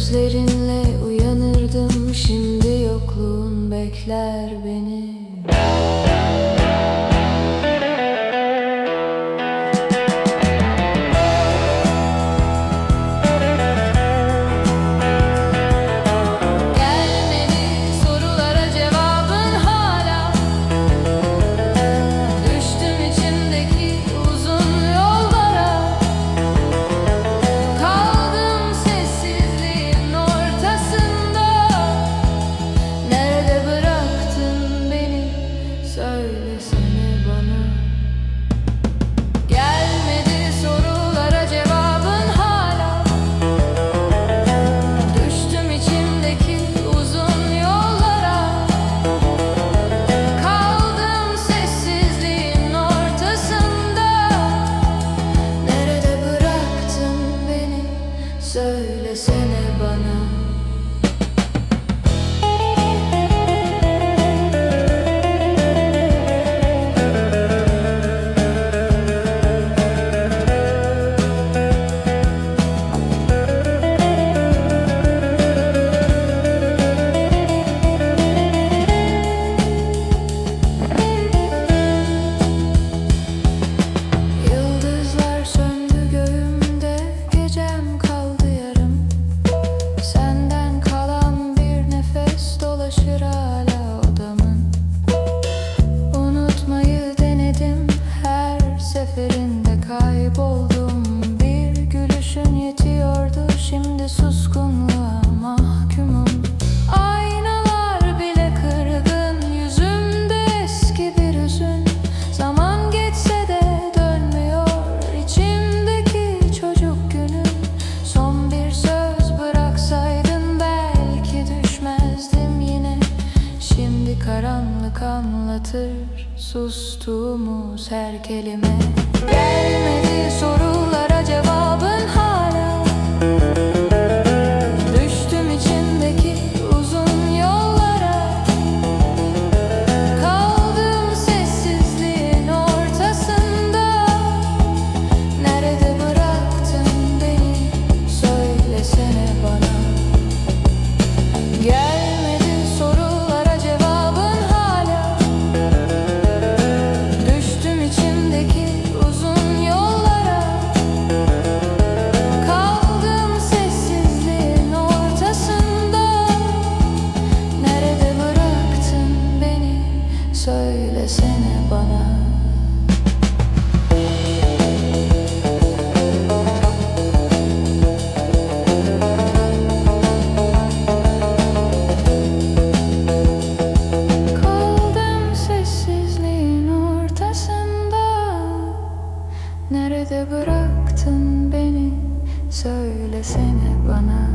Gözlerinle uyanırdım şimdi yokluğun bekler beni. Unuttuğumuz her kelime. Gelmedi soru söylesene bana. Kaldım sessizliğin ortasında. Nerede bıraktın beni? Söylesene bana.